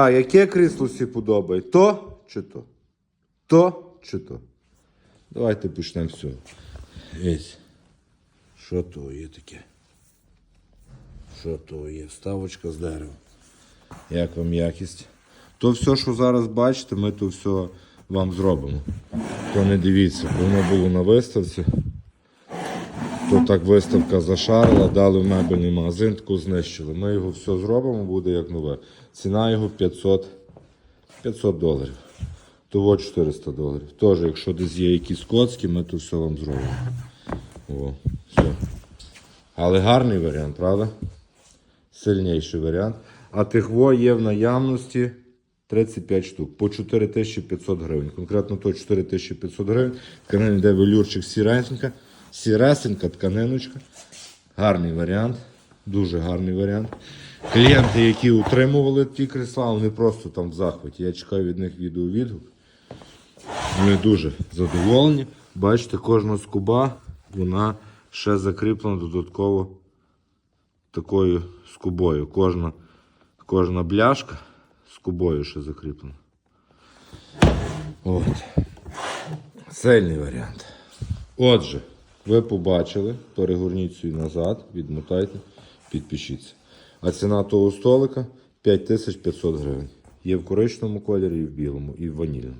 А яке крісло всі подобає? То чи то? То чи то? Давайте почнемо цього. Ось. Що то є таке? Що то є? Вставочка з дерева. Як вам якість? То все, що зараз бачите, ми то все вам зробимо. То не дивіться, бо воно було на виставці. То так виставка зашарила, дали в мебельний магазин, таку знищили. Ми його все зробимо, буде як нове. Ціна його 500, 500 доларів. Того 400 доларів. Теж, якщо десь є якісь коцки, ми то все вам зробимо. О, все. Але гарний варіант, правда? Сильніший варіант. А тихво є в наявності 35 штук по 4500 гривень. Конкретно то 4500 гривень. Тканин йде велюрчик сіресенька. Сіресенька тканиночка. Гарний варіант. Дуже гарний варіант. Клієнти, які утримували ті крісла, вони просто там в захваті. Я чекаю від них відеовідгук. Вони дуже задоволені. Бачите, кожна скуба, вона ще закріплена додатково такою скубою. Кожна, кожна бляшка скубою ще закріплена. От. Сильний варіант. Отже, ви побачили, перегорніть свій назад, відмотайте, підпишіться. А ціна того столика 5500 гривень. Є в коричневому кольорі, і в білому, і в ванільному.